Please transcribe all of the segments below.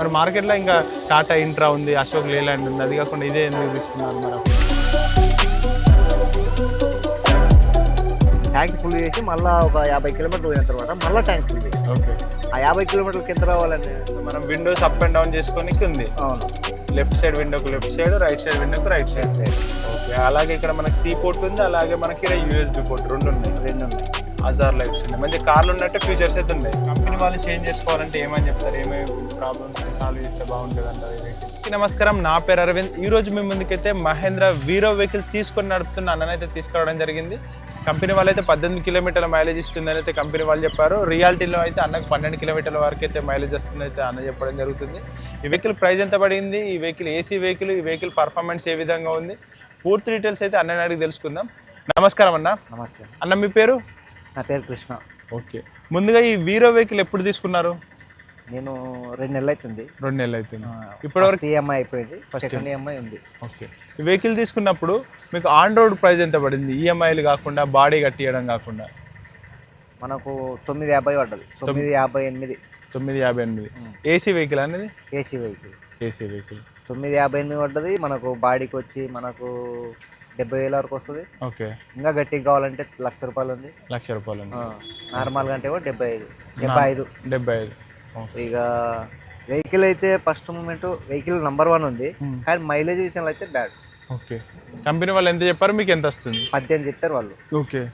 మరి మార్కెట్లో ఇంకా టాటా ఇంట్రా ఉంది అశోక్ లేలాండ్ ఉంది అది కాకుండా ఇదే ఎందుకు తీసుకున్నారు మరి? ట్యాంక్ ఫుల్ చేసి మళ్ళీ ఒక యాభై కిలోమీటర్లు పోయిన తర్వాత మళ్ళీ ట్యాంక్ ఫుల్ ఓకే. ఆ యాభై కిలోమీటర్లకి ఎంత రావాలని. మనం విండోస్ అప్ అండ్ డౌన్ చేసుకోనికి ఉంది అవును. లెఫ్ట్ సైడ్ విండోకి లెఫ్ట్ సైడ్ రైట్ సైడ్ విండోకి రైట్ సైడ్. సైడ్. ఓకే. అలాగే ఇక్కడ మనకి సీ పోర్ట్ ఉంది అలాగే మనకి ఇక్కడ యూఎస్బి పోర్ట్ రెండు ఉన్నాయి. రెండు ఉన్నాయి. హజార్ లైట్స్ ఉన్నాయి. మంచి కార్లు ఉన్నట్టు ఫీచర్స్ అయితే ఉన్నాయి. కంపెనీ వాళ్ళు చేంజ్ చేసుకోవాలంటే ఏమని చెప్తారు? ఏమేమి ప్రాబ్లమ్స్ సాల్వ్ చేస్తే బాగుంటుంది అంటారు? నమస్కారం. నా పేరు అరవింద్. ఈ రోజు మీ ముందుకైతే మహేంద్ర వీరో వెహికల్ తీసుకొని నడుపుతున్న అన్ననైతే తీసుకురావడం జరిగింది. కంపెనీ వాళ్ళు అయితే పద్దెనిమిది కిలోమీటర్ల మైలేజ్ ఇస్తుందని అయితే కంపెనీ వాళ్ళు చెప్పారు. రియాలిటీలో అయితే అన్నకు పన్నెండు కిలోమీటర్ల వరకు అయితే మైలేజ్ వస్తుంది అయితే అన్న చెప్పడం జరుగుతుంది. ఈ వెహికల్ ప్రైస్ ఎంత పడింది? ఈ వెహికల్ ఏసీ వెహికల్ ఈ వెహికల్ పర్ఫార్మెన్స్ ఏ విధంగా ఉంది? పూర్తి డీటెయిల్స్ అయితే అన్నని అడిగి తెలుసుకుందాం. నమస్కారం అన్న. నమస్తే. అన్న మీ పేరు? నా పేరు కృష్ణ. ఓకే. ముందుగా ఈ వీరో వెహికల్ ఎప్పుడు తీసుకున్నారు? నేను రెండు నెలలు అవుతుంది రెండు నెలలు అవుతుంది ఇప్పటివరకు ఈఎంఐ అయిపోయింది. సెకండ్ ఈఎంఐ ఉంది. ఓకే. ఈ వెహికల్ తీసుకున్నప్పుడు మీకు ఆన్ రోడ్ ప్రైస్ ఎంత పడింది? ఈఎంఐలు కాకుండా బాడీ కట్టియడం కాకుండా? మనకు తొమ్మిది యాభై పడ్డది. తొమ్మిది యాభై ఎనిమిది. తొమ్మిది యాభై ఎనిమిది. ఏసీ వెహికల్ అనేది? AC vehicle. AC vehicle. తొమ్మిది యాభై ఎనిమిది పడ్డది. మనకు బాడీకి వచ్చి మనకు డెబ్బై వేల వరకు వస్తుంది. ఓకే. ఇంకా గట్టిగా కావాలంటే లక్ష రూపాయలు ఉంది. లక్ష రూపాయలు ఉంది. నార్మల్గా అంటే కూడా డెబ్బై ఐదు. డెబ్బై ఐదు. డెబ్బై ఐదు. ఇక వెహికల్ అయితే first moment vehicle number one ఉంది. కానీ మైలేజ్ విషయంలో అయితే బ్యాడ్. ఓకే. కంపెనీ వాళ్ళు ఎంత చెప్పారు? మీకు ఎంత వస్తుంది? పద్దెనిమిది చెప్పారు వాళ్ళు. ఓకే.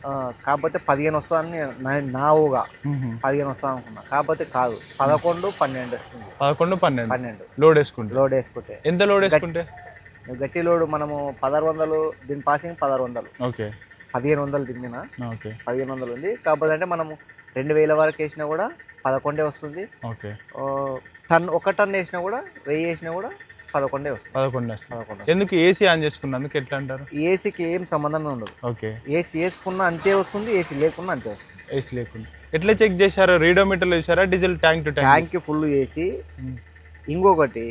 కాకపోతే పదిహేను వస్తుందని నా- నా ఊగా పదిహేను వస్తా అనుకున్నా. కాకపోతే కాదు. పదకొండు పన్నెండు వస్తుంది. పదకొండు పన్నెండు. పన్నెండు. లోడ్ వేసుకుంటే. లోడ్ వేసుకుంటే. ఎంత లోడ్ వేసుకుంటే? గట్టి లోడ్ మనము పదహారు వందలు దీని పాసింగ్ పదహారు వందలు. ఓకే. పదిహేను వందలు తిమ్మిన ఓకే. పదిహేను వందలు ఉంది. కాకపోతే అంటే మనము రెండు వేల వరకు వేసినా కూడా పదకొండే వస్తుంది. ఓకే. టన్ ఒక టన్ వేసినా కూడా వెయ్యి వేసినా కూడా పదకొండే వస్తుంది. పదకొండు వస్తుంది. పదకొండు ఎందుకు ఏసీ ఆన్ చేసుకున్నందుకు ఎట్లా అంటారు? ఏసీకి ఏం సంబంధమే ఉండదు. ఓకే. ఏసీ వేసుకున్నా అంతే వస్తుంది ఏసీ లేకున్నా అంతే వస్తుంది. ఏసీ లేకుండా. ఎట్లా చెక్ చేశారు? రీడోమీటర్లో చూసారా diesel tank to tank? Tank full చేసి ఇంకొకటి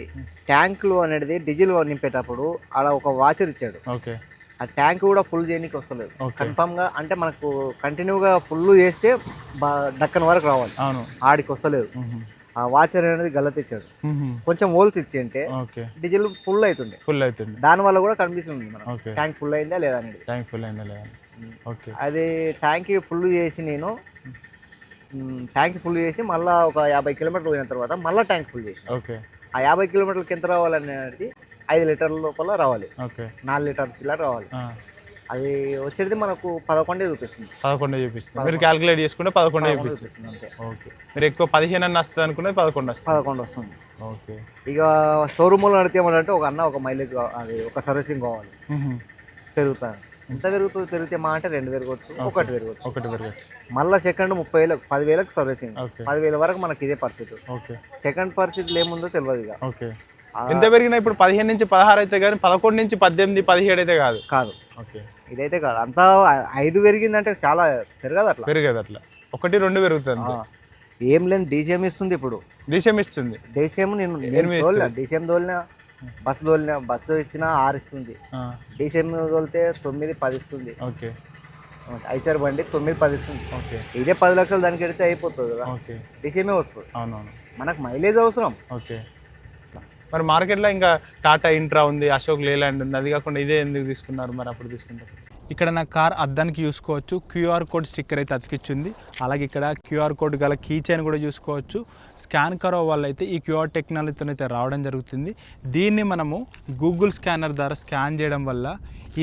ట్యాంకులు అనేది డీజిల్ నింపేటప్పుడు ఆడ ఒక వాచర్ ఇచ్చాడు. ఓకే. ఆ ట్యాంక్ కూడా ఫుల్ చేయడానికి వస్తలేదు. కన్ఫామ్గా అంటే మనకు కంటిన్యూగా ఫుల్ చేస్తే దక్కన వరకు రావాలి. ఆడికి వస్తలేదు. ఆ వాచర్ అనేది గలత్ ఇచ్చాడు మ్మ్. కొంచెం హోల్స్ ఇచ్చి అంటే డీజిల్ ఫుల్ అవుతుండే ఫుల్ అవుతుంది దాని వల్ల కూడా కనిపిస్తుంది మనం ఓకే. ట్యాంక్ ఫుల్ అయిందా లేదా అనేది. ట్యాంక్ ఫుల్ అయిందా లేదా? ఓకే. అది ట్యాంక్ ఫుల్ చేసి నేను ట్యాంక్ ఫుల్ చేసి మళ్ళీ ఒక యాభై కిలోమీటర్లు పోయిన తర్వాత మళ్ళీ ట్యాంక్ ఫుల్ చేసి. ఓకే. ఆ యాభై కిలోమీటర్లకి ఎంత రావాలనేది ఐదు లీటర్ల లోపల రావాలి. ఓకే. నాలుగు లీటర్స్ ఇలా రావాలి. అది వచ్చేది మనకు పదకొండే చూపిస్తుంది. పదకొండు చూపిస్తుంది. మీరు క్యాలిక్యులేట్ చేసుకుంటే పదకొండు చూపిస్తుంది. అంతే. ఓకే. మీరు ఎక్కువ పదిహేను అన్న వస్తుంది అనుకునే పదకొండు వస్తుంది. పదకొండు వస్తుంది. ఓకే. ఇక షోరూమ్లో నడితే ఏమంటే ఒక అన్న ఒక మైలేజ్ కావాలి. అది ఒక సర్వీసింగ్ కావాలి. పెరుగుతుంది. ఎంత పెరుగుతుంది పెరిగితే మా అంటే రెండు పెరగవచ్చు ఒకటి పెరగవచ్చు ఒకటి పెరగచ్చు. మళ్ళీ సెకండ్ ముప్పై వేలకు పదివేలకు సర్వీసింగ్ పదివేల వరకు మనకి ఇదే పరిస్థితి. ఓకే. సెకండ్ పరిస్థితులు ఏముందో తెలియదు ఇక. ఓకే. ఎంత పెరిగినా ఇప్పుడు పదిహేను నుంచి పదహారు అయితే కానీ పదకొండు నుంచి పద్దెనిమిది పదిహేడు అయితే కాదు. కాదు. ఓకే. ఇదైతే కాదు. అంతా ఐదు పెరిగిందంటే చాలా పెరగదు అట్లా. పెరిగేది అట్లా. ఒకటి రెండు పెరుగుతుంది ఏం లేని డీసీఎం ఇస్తుంది ఇప్పుడు. డిసెం ఇస్తుంది. డీసీఎం నేను డీసీఎం తోలినా బస్సు తోలినా బస్సు ఇచ్చినా ఆరు ఇస్తుంది డీసీఎం తోలితే తొమ్మిది పది ఇస్తుంది ఓకే. ఐచర్ బండి తొమ్మిది పది ఇస్తుంది ఓకే. ఇదే పది లక్షలు దానికి పెడితే అయిపోతుంది కదా. ఓకే. డీసీఎమే వస్తుంది? అవునవును. మనకు మైలేజ్ అవసరం. ఓకే. మరి మార్కెట్లో ఇంకా టాటా ఇంట్రా ఉంది అశోక్ లేలాండ్ ఉంది. అది కాకుండా ఇదే ఎందుకు తీసుకున్నారు మరి అప్పుడు తీసుకుంటారు ఇక్కడ నా కార్ అద్దానికి చూసుకోవచ్చు క్యూఆర్ కోడ్ స్టిక్కర్ అయితే అతికిచ్చింది. అలాగే ఇక్కడ క్యూఆర్ కోడ్ గల కీ చైన్ కూడా చూసుకోవచ్చు స్కాన్ కరో వల్ల అయితే ఈ క్యూఆర్ టెక్నాలజీతో అయితే రావడం జరుగుతుంది. దీన్ని మనము గూగుల్ స్కానర్ ద్వారా స్కాన్ చేయడం వల్ల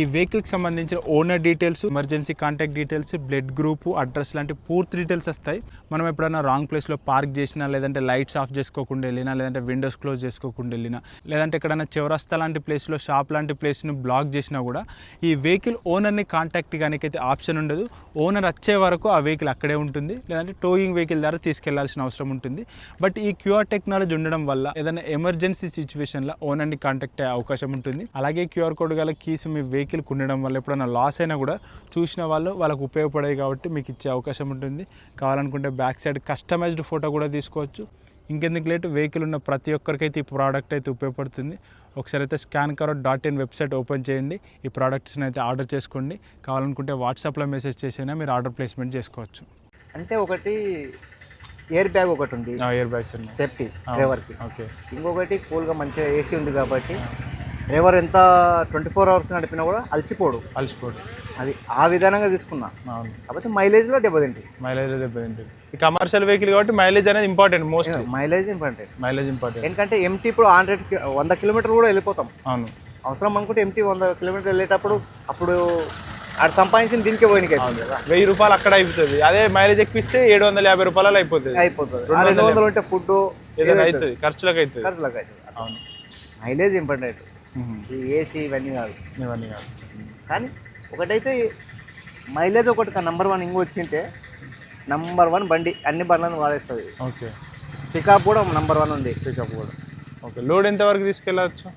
ఈ వెహికల్కి సంబంధించిన owner details emergency contact details blood group address లాంటి పూర్తి డీటెయిల్స్ వస్తాయి. మనం ఎప్పుడైనా రాంగ్ ప్లేస్లో పార్క్ చేసినా లేదంటే లైట్స్ ఆఫ్ చేసుకోకుండా వెళ్ళినా లేదంటే విండోస్ క్లోజ్ చేసుకోకుండా వెళ్ళినా లేదంటే ఎక్కడైనా చివరస్తా లాంటి ప్లేస్లో షాప్ లాంటి ప్లేస్ను బ్లాక్ చేసినా కూడా ఈ వెహికల్ ఓనర్ని కాంటాక్ట్ అయితే ఆప్షన్ ఉండదు. ఓనర్ వచ్చే వరకు ఆ వెహికల్ అక్కడే ఉంటుంది. లేదంటే టోయింగ్ వెహికల్ ద్వారా తీసుకెళ్ళాల్సిన అవసరం ఉంటుంది. బట్ ఈ క్యూఆర్ టెక్నాలజీ ఉండడం వల్ల ఏదైనా ఎమర్జెన్సీ సిచ్యువేషన్లో ఓనర్ని కాంటాక్ట్ అయ్యే అవకాశం ఉంటుంది. అలాగే క్యూఆర్ కోడ్ గల కీస్ మీ వెహికల్కి ఉండడం వల్ల ఎప్పుడైనా లాస్ అయినా కూడా చూసిన వాళ్ళు వాళ్ళకు ఉపయోగపడేవి కాబట్టి మీకు ఇచ్చే అవకాశం ఉంటుంది. కావాలనుకుంటే బ్యాక్ సైడ్ కస్టమైజ్డ్ ఫోటో కూడా తీసుకోవచ్చు. ఇంకెందుకు లేట్ వెహికల్ ఉన్న ప్రతి ఒక్కరికైతే ఈ ప్రోడక్ట్ అయితే ఉపయోగపడుతుంది. ఒకసారి అయితే స్కాన్ కరో డాట్ ఇన్ వెబ్సైట్ ఓపెన్ చేయండి. ఈ ప్రోడక్ట్స్ని అయితే ఆర్డర్ చేసుకోండి. కావాలనుకుంటే వాట్సాప్లో మెసేజ్ చేసైనా మీరు ఆర్డర్ ప్లేస్మెంట్ చేసుకోవచ్చు. అంటే ఒకటి ఎయిర్ బ్యాగ్ ఒకటి ఉంది. ఇయర్ బ్యాగ్స్ సేఫ్టీ డ్రైవర్కి ఓకే. ఇంకొకటి కూల్గా మంచిగా ఏసీ ఉంది కాబట్టి డ్రైవర్ ఎంత ట్వంటీ ఫోర్ అవర్స్ నడిపినా కూడా అలసిపోడు. అలసిపోడు. అది ఆ విధానంగా తీసుకున్నా. కాకపోతే మైలేజ్లో దెబ్బతింటుంది మైలేజ్ దెబ్బతింటుంది ఈ కమర్షియల్ వెహికల్ కాబట్టి మైలేజ్ అనేది important mostly. Mileage important. Mileage important. ఎందుకంటే ఎంటీ ఇప్పుడు హండ్రెడ్ వంద కిలోమీటర్ కూడా వెళ్ళిపోతాం. అవును. అవసరం అనుకుంటే ఎంటీ వంద కిలోమీటర్ వెళ్ళేటప్పుడు అప్పుడు ఆడ సంపాదించిన దీనికే పోయినకి అయిపోతుంది కదా. వెయ్యి రూపాయలు అక్కడ అయిపోతుంది. అదే మైలేజ్ ఎక్కిస్తే ఏడు వందల యాభై రూపాయలు అయిపోతుంది. అయిపోతుంది. రెండు వందలు ఉంటే ఫుడ్ ఏదైనా అవుతుంది ఖర్చులకు అవుతుంది ఖర్చులకు అవుతుంది అవును. Mileage important. ఈ ఏసీ ఇవన్నీ కాదు. ఇవన్నీ కాదు. కానీ ఒకటైతే మైలేజ్ ఒకటి నెంబర్ వన్ ఇంకో వచ్చింటే నంబర్ వన్ బండి అన్ని బండ్లను వాడేస్తుంది. ఓకే. పికప్ కూడా నెంబర్ వన్ ఉంది. పికప్ కూడా. ఓకే. లోడ్ ఎంత వరకు తీసుకెళ్ళవచ్చు?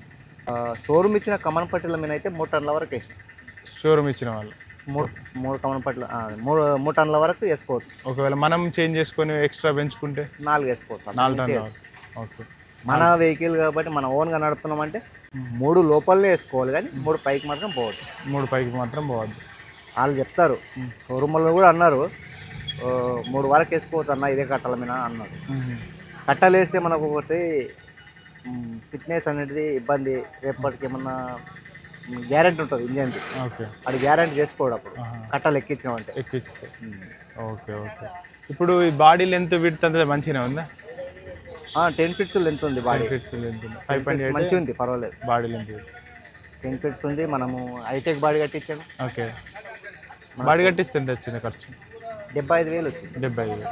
షోరూమ్ ఇచ్చిన కమన్ పట్టిల మీద అయితే మూడు టన్నుల వరకు షోరూమ్ ఇచ్చిన వాళ్ళు. మూడు మూడు కమన్ పట్ల ఆ, మూడు మూడు టన్నుల వరకు వేసుకోవచ్చు. ఒకవేళ మనం చేంజ్ చేసుకొని ఎక్స్ట్రా పెంచుకుంటే? నాలుగు వేసుకోవచ్చు. నాలుగు టన్నులు ఓకే. మన వెహికల్ కాబట్టి మన ఓన్గా నడుపుతున్నామంటే మూడు లోపలనే వేసుకోవాలి కానీ మూడు పైకి మాత్రం పోవద్దు. మూడు పైకి మాత్రం పోవద్దు. వాళ్ళు చెప్తారు. షోరూమ్లో కూడా అన్నారు. "ఓ, మూడు వరకు వేసుకోవచ్చు అన్న ఇదే కట్టాల మీద అన్నారు. కట్టలు వేస్తే మనకు ఒకటి ఫిట్నెస్ అనేది ఇబ్బంది. రేపటికి ఏమన్నా గ్యారంటీ ఉంటుంది ఇంజన్ది ఓకే. అది గ్యారంటీ చేసుకోడు అప్పుడు. కట్టలు ఎక్కించామంటే ఎక్కిస్తే ఓకే ఓకే. ఇప్పుడు ఈ బాడీ లెంత్ విడ్త్ అంతా మంచిగానే ఉందా? టెన్ ఫిట్స్ లెంత్ ఉంది body feet length five point మంచిగా ఉంది పర్వాలేదు. బాడీ లెంత్ టెన్ ఫిట్స్ ఉంది మనము హైటెక్ బాడీ కట్టించాము. ఓకే. బాడీ కట్టిస్తే ఎంత వచ్చింది ఖర్చు? డెబ్బై ఐదు వేలు వచ్చింది. డెబ్బై ఐదు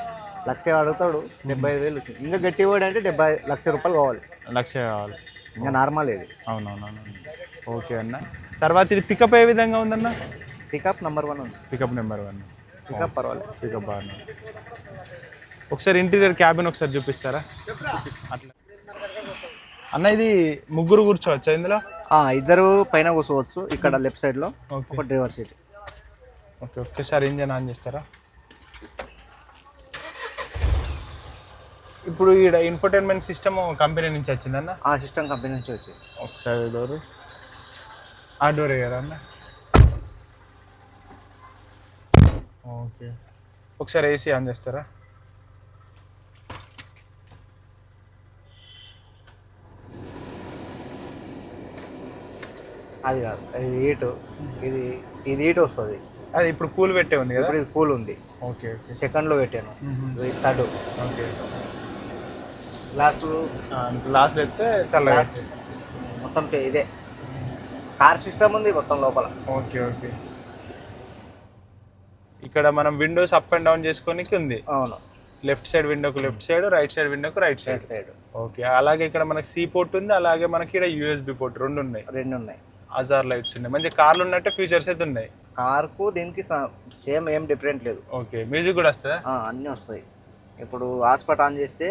లక్ష అడుగుతాడు డెబ్బై ఐదు వేలు వచ్చింది. ఇంకా గట్టి వాడు అంటే డెబ్బై లక్ష రూపాయలు కావాలి. లక్ష కావాలి. ఇంకా నార్మల్ ఇది అవునవునవును ఓకే అన్న. తర్వాత ఇది పికప్ ఏ విధంగా ఉందన్న? పికప్ నెంబర్ వన్ ఉంది. పికప్ నెంబర్ వన్ పికప్ పర్వాలేదు. పికప్ బాగా ఒకసారి ఇంటీరియర్ క్యాబిన్ ఒకసారి చూపిస్తారా? అట్లా. అన్న ఇది ముగ్గురు కూర్చోవచ్చా ఇందులో? ఇద్దరు పైన కూర్చోవచ్చు ఇక్కడ లెఫ్ట్ సైడ్లో ఓకే ఒక డ్రైవర్ సీట్ ఓకే ఒకేసారి ఇంజన్ ఆన్ చేస్తారా? ఇప్పుడు ఈడ ఇన్ఫర్టైన్మెంట్ సిస్టమ్ కంపెనీ నుంచి వచ్చిందన్న ఆ సిస్టమ్ కంపెనీ నుంచి వచ్చింది. ఒకసారి డోర్ ఆ డోర్ కదా అన్న? ఓకే ఒకసారి ఏసీ ఆన్ చేస్తారా? అది కాదు అది హీట్. ఇది ఇది హీట్ వస్తుంది. అది ఇప్పుడు కూల్ పెట్టే ఉంది కదా? ఇప్పుడు ఇది కూల్ ఉంది. Okay okay. సెకండ్లో పెట్టాను. ఇది థర్డ్ ఓకే. లాస్ట్ లాస్ట్ ఎత్తే చల్లగా మొత్తం ఇదే. కార్ సిస్టమ్ ఉంది మొత్తం లోపల. Okay okay. ఇక్కడ మనం విండోస్ అప్ అండ్ డౌన్ చేసుకోనికి ఉంది. అవును. లెఫ్ట్ సైడ్ విండోకు లెఫ్ట్ సైడ్ రైట్ సైడ్ విండోకు రైట్ సైడ్ సైడ్ ఓకే అలాగే ఇక్కడ మనకి సి పోర్ట్ ఉంది అలాగే మనకి ఇక్కడ యూఎస్బి పోర్ట్ రెండు ఉన్నాయి. రెండు ఉన్నాయి. అజార్ లైట్స్ ఉన్నాయి. మంచి కార్లు ఉన్నట్టే ఫీచర్స్ అయితే ఉన్నాయి. కార్కు దీనికి సేమ్ ఏం డిఫరెంట్ లేదు. ఓకే మ్యూజిక్ కూడా వస్తుందా? అన్నీ వస్తాయి. ఇప్పుడు హాస్పిటల్ ఆన్ చేస్తే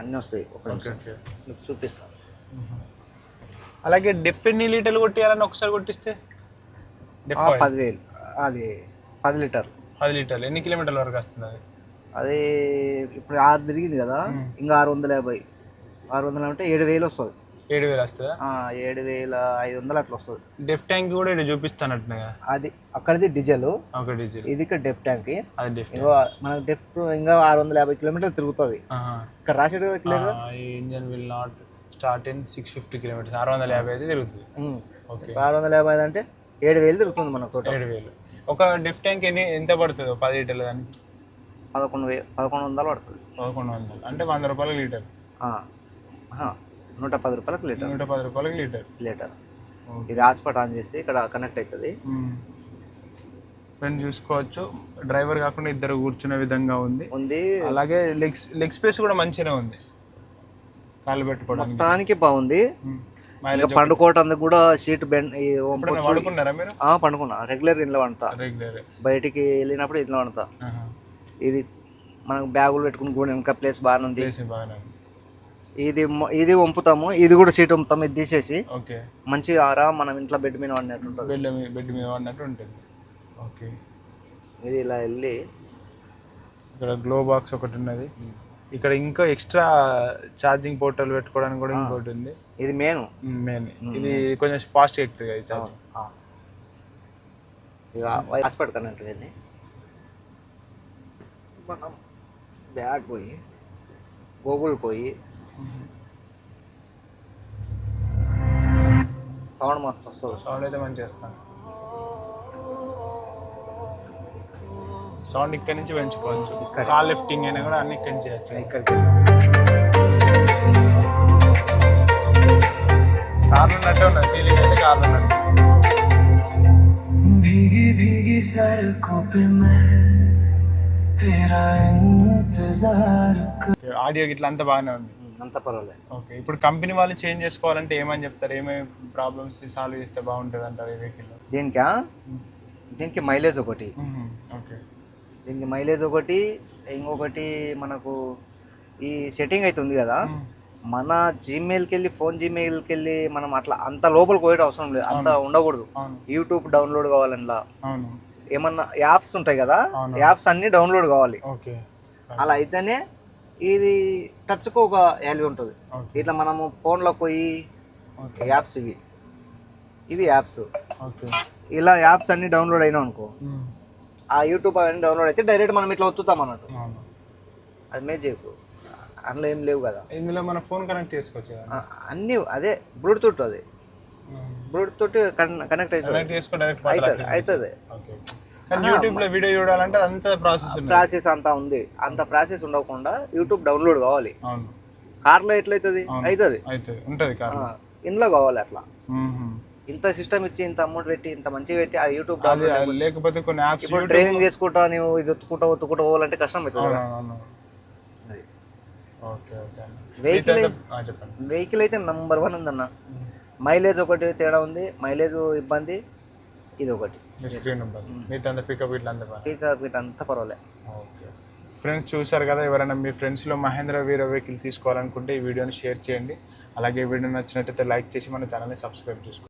అన్నీ వస్తాయి. ఒక నిమిషం. మీకు చూపిస్తాను అలాగే డెఫ్ ఎన్ని లీటర్లు కొట్టియాలని ఒకసారి కొట్టిస్తే? పదివేలు. అది పది లీటర్లు. పది లీటర్లు. ఎన్ని కిలోమీటర్ల వరకు వస్తుంది అది? అది ఇప్పుడు ఆరు తిరిగింది కదా. ఇంకా ఆరు వందల యాభై. ఆరు వందలు అంటే ఏడు వేలు వస్తుంది. ఏడు వేలు వస్తుందా? ఏడు వేల ఐదు వందలు అట్లా వస్తుంది. డెఫ్ ట్యాంక్ కూడా ఇక్కడ చూపిస్తానట్టుగా అది అక్కడిది డీజిల్. ఒక డీజిల్. ఇది ఇక్కడ డెప్ ట్యాంక్. అది ఇంకో మనకు డెప్ ఇంకా ఆరు వందల యాభై కిలోమీటర్లు తిరుగుతుంది. ఇక్కడ రాసాడు కదా clear engine will not start in six fifty kilometres. ఆరు వందల యాభై అయితే తిరుగుతుంది. ఓకే. ఆరు వందల యాభై ఐదు అంటే ఏడు వేలు తిరుగుతుంది మనకు ఏడు వేలు ఒక డెఫ్ ట్యాంక్ ఎన్ని ఎంత పడుతుంది? పది లీటర్లు దానికి? పదకొండు వే పదకొండు వందలు పడుతుంది. పదకొండు వందలు. అంటే వంద రూపాయల లీటర్. నూట పది రూపాయలకు లీటర్. నూట పది రూపాయలకి లీటర్. లీటర్. ఇది హాస్పిటల్ ఆన్ చేస్తే ఇక్కడ కనెక్ట్ అవుతుంది మేము. చూసుకోవచ్చు. డ్రైవర్ కాకుండా ఇద్దరు కూర్చునే విధంగా ఉంది. ఉంది. అలాగే లెగ్ లెగ్ స్పేస్ కూడా మంచిగానే ఉంది. కాళ్ళు పెట్టుకోవడానికి. మొత్తానికి బాగుంది. పండుకోవటానికి కూడా సీట్ బెండ్ వాడుకున్నారా మీరు? ఆ, పండుకున్నా. రెగ్యులర్ ఇంట్లో వండుతా. రెగ్యులర్ బయటికి వెళ్ళినప్పుడు ఇంట్లో వండుతా. ఇది మనకు బ్యాగులు పెట్టుకుని కూడా ఇంకా ప్లేస్ బాగానే ఉంది. ఇది ఇది వంపుతాము ఇది కూడా సీట్ వంపుతాము ఇది తీసేసి. ఓకే. మంచిగా ఆరాం మనం ఇంట్లో బెడ్ మీద వండినట్టు ఉంటుంది. బెడ్ మీద బెడ్ మీద వాడినట్టు ఉంటుంది. ఓకే. ఇది ఇలా వెళ్ళి ఇక్కడ గ్లో బాక్స్ ఒకటి ఉన్నది. ఇక్కడ ఇంకా ఎక్స్ట్రా ఛార్జింగ్ పోర్టల్ పెట్టుకోవడానికి కూడా ఇంకోటి ఉంది. ఇది మెయిన్. మెయిన్. ఇది కొంచెం ఫాస్ట్ ఎక్కుతుంది కదా ఛార్జింగ్. ఇది హాస్పిటల్ కనెక్ట్ అయింది. మనం బ్యాగ్ పోయి గూగుల్ పోయి సౌండ్ మస్తు వస్తుంది సౌండ్ అయితే మంచిగా వస్తాను సౌండ్ ఇక్కడి నుంచి పెంచుకోవచ్చు ఇక్కడ. కాల్ లిఫ్టింగ్ అయినా కూడా అన్ని ఇక్కడి నుంచి చేయొచ్చు ఇక్కడికి కార్లు ఉన్నట్టే ఉన్నది ఫీలింగ్ అయితే కార్లు ఉన్నట్టు भीगी भीगी सड़कों पे मैं तेरा इंतजार कर ఆడియో గిట్ల అంతా బాగానే ఉంది అంత పర్వాలేదు. ఓకే ఇప్పుడు కంపెనీ వాళ్ళు చేంజ్ చేసుకోవాలంటే ఏమని చెప్తారు? ఏమేమి ప్రాబ్లమ్స్ సాల్వ్ చేస్తే బాగుంటుంది అంటారు ఈ వెహికల్ దీనికా? దీనికి? మైలేజ్ ఒకటి. ఓకే. దీనికి? మైలేజ్ ఒకటి ఇంకొకటి మనకు ఈ సెట్టింగ్ అయితే ఉంది కదా. మన జీమెయిల్కి వెళ్ళి ఫోన్ జీమెయిల్కి వెళ్ళి మనం అట్లా అంత లోపలికి పోయడం అవసరం లేదు. అంత ఉండకూడదు. యూట్యూబ్ డౌన్లోడ్ అవును. ఏమన్నా యాప్స్ ఉంటాయి కదా. యాప్స్ అన్ని డౌన్లోడ్ కావాలి. ఓకే. అలా అయితేనే ఇది టచ్కు ఒక వాల్యూ ఉంటుంది. ఇట్లా మనము ఫోన్లో పోయి యాప్స్ ఇవి. ఇవి యాప్స్ ఓకే ఇలా యాప్స్ అన్ని డౌన్లోడ్ అయినా అనుకో. ఆ యూట్యూబ్ అవన్నీ డౌన్లోడ్ అయితే డైరెక్ట్ మనం ఇట్లా ఒత్తుతాం అన్నట్టు. అది మేజేకు అందులో ఏం లేవు కదా. ఇందులో మన ఫోన్ కనెక్ట్ చేసుకోవచ్చు అన్నీ అదే బ్లూటూత్ అది. బ్లూటూత్ కనెక్ట్ అవుతుంది. కనెక్ట్ అవుతుంది అవుతుంది. కానీ యూట్యూబ్లో వీడియో చూడాలంటే అంత ప్రాసెస్ ప్రాసెస్ అంతా ఉంది. అంత ప్రాసెస్ ఉండకుండా యూట్యూబ్ డౌన్లోడ్ కావాలి. అవును. కార్లో ఎట్లయితుంది? అవుతుంది అయితే ఉంటది కార్ ఇంట్లో కావాలి అట్లా. ఇంత సిస్టమ్ ఇచ్చి ఇంత అమౌంట్ పెట్టి ఇంత మంచిగా పెట్టి ఆ యూట్యూబ్ లేకపోతే కొన్ని యాప్స్ ఇప్పుడు డ్రైవింగ్ చేసుకుంటా నువ్వు ఇది ఒత్తుకుంటా ఒత్తుకుంటా పోవాలంటే కష్టం అవుతుంది చెప్పండి. వెహికల్ అయితే నంబర్ వన్ ఉందన్న. మైలేజ్ ఒకటి తేడా ఉంది. మైలేజ్ ఇబ్బంది. ఇది ఒకటి. స్క్రీన్ ఉంటుంది మీతో అంత పికప్ ఇట్లా అంత బాగా ఇక వీటంతా పర్వాలే. ఓకే. ఫ్రెండ్స్ చూశారు కదా ఎవరైనా మీ ఫ్రెండ్స్లో మహేంద్ర వీర వెహికల్ తీసుకోవాలనుకుంటే ఈ వీడియోని షేర్ చేయండి. అలాగే వీడియో నచ్చినట్టయితే లైక్ చేసి మన ఛానల్ని సబ్స్క్రైబ్ చేసుకోండి.